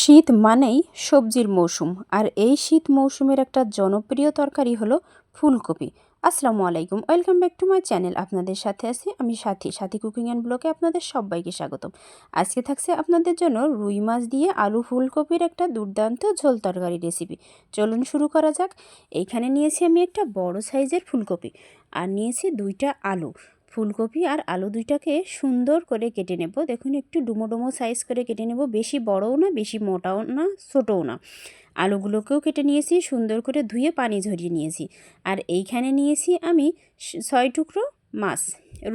শীত মানেই সবজির মৌসুম, আর এই শীত মৌসুমের একটা জনপ্রিয় তরকারি হলো ফুলকপি। আসসালামু আলাইকুম, welcome back to my channel. আপনাদের সাথে আছি আমি সাথী। সাথী কুকিং অ্যান্ড ব্লগে আপনাদের সবাইকে স্বাগতম। আজকে থাকছে আপনাদের জন্য রুই মাছ দিয়ে আলু ফুলকপির একটা দুর্দান্ত ঝোল তরকারি রেসিপি চলুন শুরু করা যাক। এইখানে নিয়েছি আমি একটা বড় সাইজের ফুলকপি, আর নিয়েছি দুইটা আলু। ফুলকপি আর আলু দুইটাকে সুন্দর করে কেটে নেব। দেখুন, একটু ডুমো ডুমো সাইজ করে কেটে নেব। বেশি বড়ও না, বেশি মোটাও না, ছোটোও না। আলুগুলোকেও কেটে নিয়েছি, সুন্দর করে ধুয়ে পানি ঝরিয়ে নিয়েছি। আর এইখানে নিয়েছি আমি ছয় টুকরো মাছ।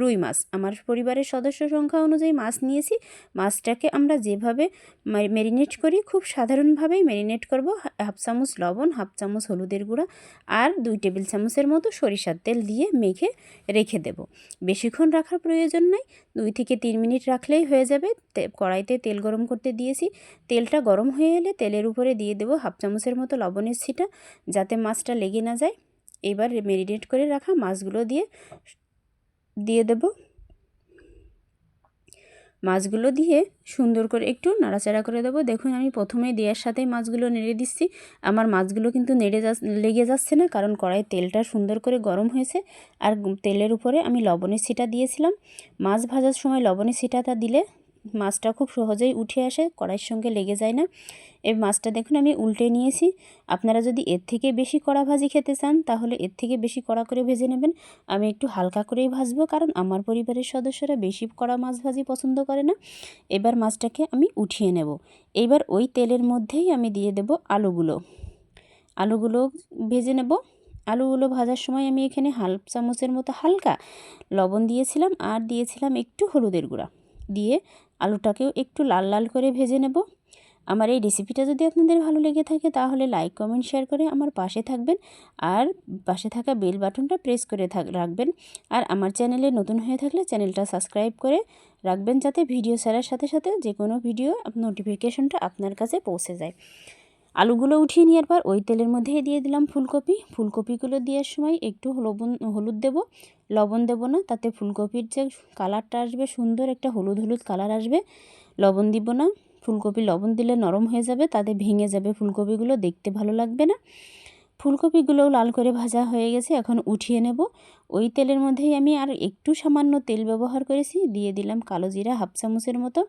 রুই মাছ। আমার পরিবারের সদস্য সংখ্যা অনুযায়ী মাছ নিয়েছি। মাছটাকে আমরা যেভাবে ম্যারিনেট করি, খুব সাধারণভাবেই ম্যারিনেট করব। হাফ চামচ লবণ হাফ চামচ হলুদের গুঁড়া আর দুই টেবিল চামচের মতো সরিষার তেল দিয়ে মেখে রেখে দেব। বেশিক্ষণ রাখার প্রয়োজন নাই। দুই থেকে তিন মিনিট রাখলেই হয়ে যাবে। কড়াইতে তেল গরম করতে দিয়েছি। তেলটা গরম হয়ে এলে তেলের উপরে দিয়ে দেবো হাফ চামচের মতো লবণের ছিটা যাতে মাছটা লেগে না যায়। এবার ম্যারিনেট করে রাখা মাছগুলো দিয়ে দিয়ে দেব। মাছগুলো দিয়ে সুন্দর করে একটু নাড়াচাড়া করে দেবো। দেখুন, আমি প্রথমে দেওয়ার সাথেই মাছগুলো নেড়ে দিচ্ছি। আমার মাছগুলো কিন্তু নেড়ে যা লেগে যাচ্ছে না, কারণ কড়াই তেলটা সুন্দর করে গরম হয়েছে। আর তেলের উপরে আমি লবণের ছিটা দিয়েছিলাম। মাছ ভাজার সময় লবণের ছিটাটা দিলে মাছটা খুব সহজেই উঠে আসে, কড়াইয়ের সঙ্গে লেগে যায় না। এই মাছটা দেখুন, আমি উল্টে নিয়েছি। আপনারা যদি এর থেকে বেশি কড়া ভাজি খেতে চান, তাহলে এর থেকে বেশি কড়া করে ভেজে নেবেন। আমি একটু হালকা করেই ভাজবো, কারণ আমার পরিবারের সদস্যরা বেশি কড়া মাছ ভাজি পছন্দ করে না। এবার মাছটাকে আমি উঠিয়ে নেব। এইবার ওই তেলের মধ্যেই আমি দিয়ে দেব আলুগুলো। আলুগুলো ভেজে নেব। আলুগুলো ভাজার সময় আমি এখানে হাল চামচের মতো হালকা লবণ দিয়েছিলাম, আর দিয়েছিলাম একটু হলুদের গুঁড়া। দিয়ে আলুটাকেও একটু লাল লাল করে ভেজে নেব। আমার এই রেসিপিটা যদি আপনাদের ভালো লেগে থাকে তাহলে লাইক, কমেন্ট, শেয়ার করে আমার পাশে থাকবেন আর পাশে থাকা বেল বাটনটা প্রেস করে রাখবেন। আর আমার চ্যানেলে নতুন হয়ে থাকলে চ্যানেলটা সাবস্ক্রাইব করে রাখবেন যাতে ভিডিও ছাড়ার সাথে সাথে যে কোনো ভিডিও নোটিফিকেশনটা আপনার কাছে পৌঁছে যায়। আলুগুলো উঠিয়ে নেওয়ার পর ওই তেলের মধ্যেই দিয়ে দিলাম ফুলকপি। ফুলকপিগুলো দেওয়ার সময় একটু লবণ, হলুদ দেব। লবণ দেব না, তাতে ফুলকপির যে কালারটা আসবে সুন্দর, একটা হলুদ হলুদ কালার আসবে। লবণ দিব না, ফুলকপি লবণ দিলে নরম হয়ে যাবে, তাতে ভেঙে যাবে ফুলকপিগুলো, দেখতে ভালো লাগবে না। ফুলকপিগুলোও লাল করে ভাজা হয়ে গেছে, এখন উঠিয়ে নেব। ওই তেলের মধ্যেই আমি আর একটু সামান্য তেল ব্যবহার করেছি, দিয়ে দিলাম কালো জিরা হাফ চামচের মতো।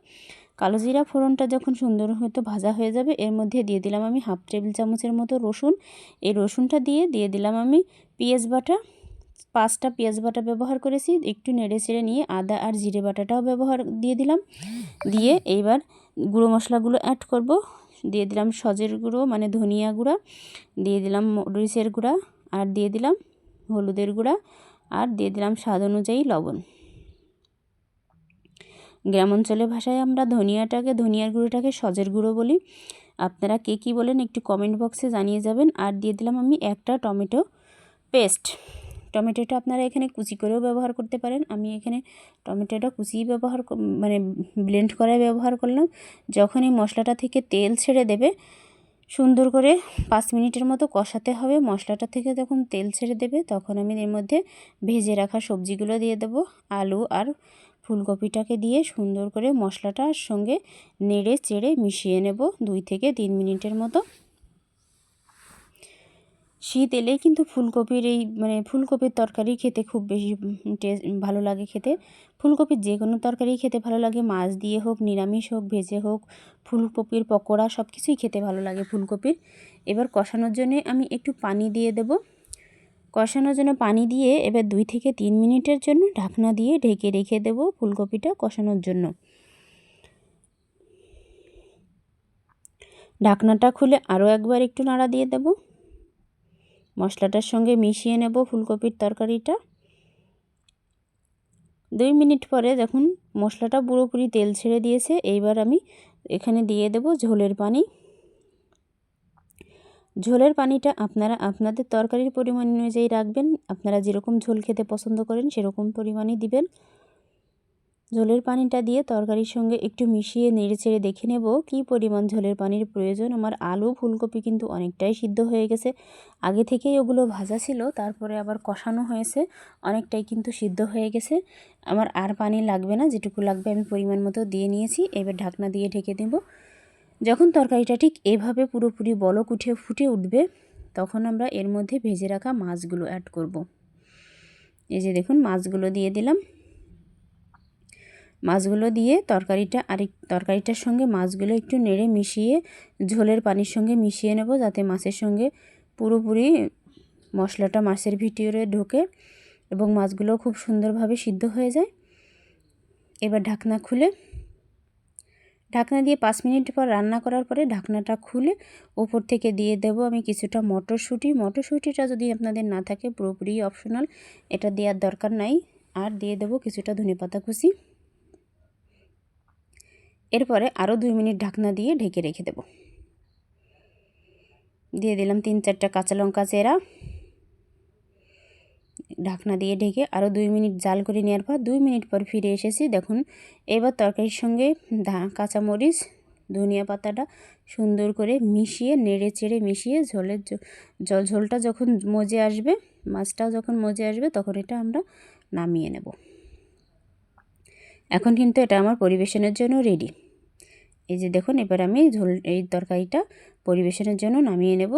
কালো জিরা ফোড়নটা যখন সুন্দর হয়তো ভাজা হয়ে যাবে, এর মধ্যে দিয়ে দিলাম আমি হাফ টেবিল চামচের মতো রসুন। এই রসুনটা দিয়ে দিয়ে দিলাম আমি পেঁয়াজ বাটা। পাঁচটা পেঁয়াজ বাটা ব্যবহার করেছি, একটু নেড়ে চেড়ে নিয়ে আদা আর জিরে বাটাটাও ব্যবহার, দিয়ে দিলাম। দিয়ে এইবার গুঁড়ো মশলাগুলো অ্যাড করব। দিয়ে দিলাম সজের গুঁড়ো মানে ধনিয়া গুঁড়া, দিয়ে দিলাম মরিচের গুঁড়া, আর দিয়ে দিলাম হলুদের গুঁড়া, আর দিয়ে দিলাম স্বাদ অনুযায়ী লবণ। গ্রাম অঞ্চলের ভাষায় আমরা ধনিয়াটাকে, ধনিয়ার গুঁড়োটাকে সজের গুঁড়ো বলি। আপনারা কে কী বলেন একটু কমেন্ট বক্সে জানিয়ে যাবেন। আর দিয়ে দিলাম আমি একটা টমেটো পেস্ট। টমেটোটা আপনারা এখানে কুচি করেও ব্যবহার করতে পারেন। আমি এখানে টমেটোটা কুচি ব্যবহার মানে ব্লেন্ড করে ব্যবহার করলাম। যখন এই মশলাটা থেকে তেল ছেড়ে দেবে, সুন্দর করে পাঁচ মিনিটের মতো কষাতে হবে। মশলাটা থেকে যখন তেল ছেড়ে দেবে, তখন আমি এর মধ্যে ভেজে রাখা সবজিগুলো দিয়ে দেবো। আলু আর ফুলকপিটাকে দিয়ে সুন্দর করে মশলাটার সঙ্গে নেড়ে চেড়ে মিশিয়ে নেব। দুই থেকে তিন মিনিটের মতো। শীত এলেই কিন্তু ফুলকপির এই মানে ফুলকপির তরকারি খেতে খুব বেশি টেস্ট ভালো লাগে খেতে। ফুলকপির যে কোনো তরকারি খেতে ভালো লাগে। মাছ দিয়ে হোক, নিরামিষ হোক, ভেজে হোক, ফুলকপির পকোড়া সব কিছুই খেতে ভালো লাগে ফুলকপির। এবার কষানোর জন্যে আমি একটু পানি দিয়ে দেব। কষানোর জন্য পানি দিয়ে এবার দুই থেকে তিন মিনিটের জন্য ঢাকনা দিয়ে ঢেকে রেখে দেব ফুলকপিটা কষানোর জন্য। ঢাকনাটা খুলে আরও একবার একটু নাড়া দিয়ে দেবো। মশলাটার সঙ্গে মিশিয়ে নেব ফুলকপির তরকারিটা। দুই মিনিট পরে দেখুন মশলাটা পুরোপুরি তেল ছেড়ে দিয়েছে, এইবার আমি এখানে দিয়ে দেব ঝোলের পানি। ঝোলের পানিটা আপনারা আপনাদের তরকারির পরিমাণ অনুযায়ী রাখবেন, আপনারা যেরকম ঝোল খেতে পছন্দ করেন সেরকম পরিমাণই দিবেন। ঝোলের পানিটা দিয়ে তরকারির সঙ্গে একটু মিশিয়ে নেড়ে চেড়ে দেখে নেব কি পরিমাণ ঝোলের পানির প্রয়োজন। আমার আলু, ফুলকপি কিন্তু অনেকটাই সিদ্ধ হয়ে গেছে। আগে থেকেই ওগুলো ভাজা ছিল, তারপরে আবার কষানো হয়েছে, অনেকটাই কিন্তু সিদ্ধ হয়ে গেছে। আমার আর পানি লাগবে না, যেটুকু লাগবে আমি পরিমাণ মতো দিয়ে নিয়েছি, এবার ঢাকনা দিয়ে ঢেকে দেব। যখন তরকারিটা ঠিক এভাবে পুরোপুরি বলক উঠে ফুটে উঠবে, তখন আমরা এর মধ্যে ভেজে রাখা মাছগুলো অ্যাড করব। এই যে দেখুন, মাছগুলো দিয়ে দিলাম। মাছগুলো দিয়ে তরকারিটা আরেক, তরকারিটার সঙ্গে মাছগুলো একটু নেড়ে মিশিয়ে ঝোলের পানির সঙ্গে মিশিয়ে নেব যাতে মাছের সঙ্গে পুরোপুরি মশলাটা মাছের ভিতরে ঢোকে এবং মাছগুলো খুব সুন্দরভাবে সিদ্ধ হয়ে যায়। এবার ঢাকনা খুলে, ঢাকনা দিয়ে পাঁচ মিনিট পর রান্না করার পরে ঢাকনাটা খুলে ওপর থেকে দিয়ে দেব আমি কিছুটা মটরশুঁটি। মটরশুঁটিটা যদি আপনাদের না থাকে পুরোপুরি অপশনাল, এটা দেওয়ার দরকার নাই। আর দিয়ে দেব কিছুটা ধনেপাতা কুচি। এরপরে আরও দুই মিনিট ঢাকনা দিয়ে ঢেকে রেখে দেব। দিয়ে দিলাম তিন চারটা কাঁচা লঙ্কা চেরা। ঢাকনা দিয়ে ঢেকে আরও দুই মিনিট জাল করে নেওয়ার পর দুই মিনিট পর ফিরে এসেছি। দেখুন, এবার তরকারির সঙ্গে কাঁচামরিচ, ধনিয়া পাতাটা সুন্দর করে মিশিয়ে, নেড়ে চেড়ে মিশিয়ে ঝোলের জল, ঝোলটা যখন মজে আসবে, মাছটাও যখন মজে আসবে তখন এটা আমরা নামিয়ে নেব। এখন কিন্তু এটা আমার পরিবেশনের জন্য রেডি এই যে দেখুন, এবার আমি ঝোল, এই তরকারিটা পরিবেশনের জন্য নামিয়ে নেব।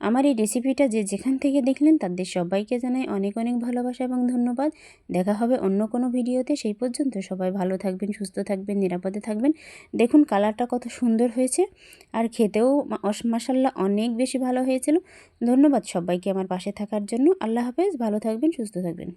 আমার এই রেসিপিটা যে যেখান থেকে দেখলেন, তাদের সবাইকে জানাই অনেক অনেক ভালোবাসা এবং ধন্যবাদ। দেখা হবে অন্য কোনো ভিডিওতে। সেই পর্যন্ত সবাই ভালো থাকবেন, সুস্থ থাকবেন, নিরাপদে থাকবেন। দেখুন, কালারটা কত সুন্দর হয়েছে। আর খেতেও মাসাল্লাহ অনেক বেশি ভালো হয়েছিল। ধন্যবাদ সবাইকে আমার পাশে থাকার জন্য। আল্লাহ হাফেজ। ভালো থাকবেন, সুস্থ থাকবেন।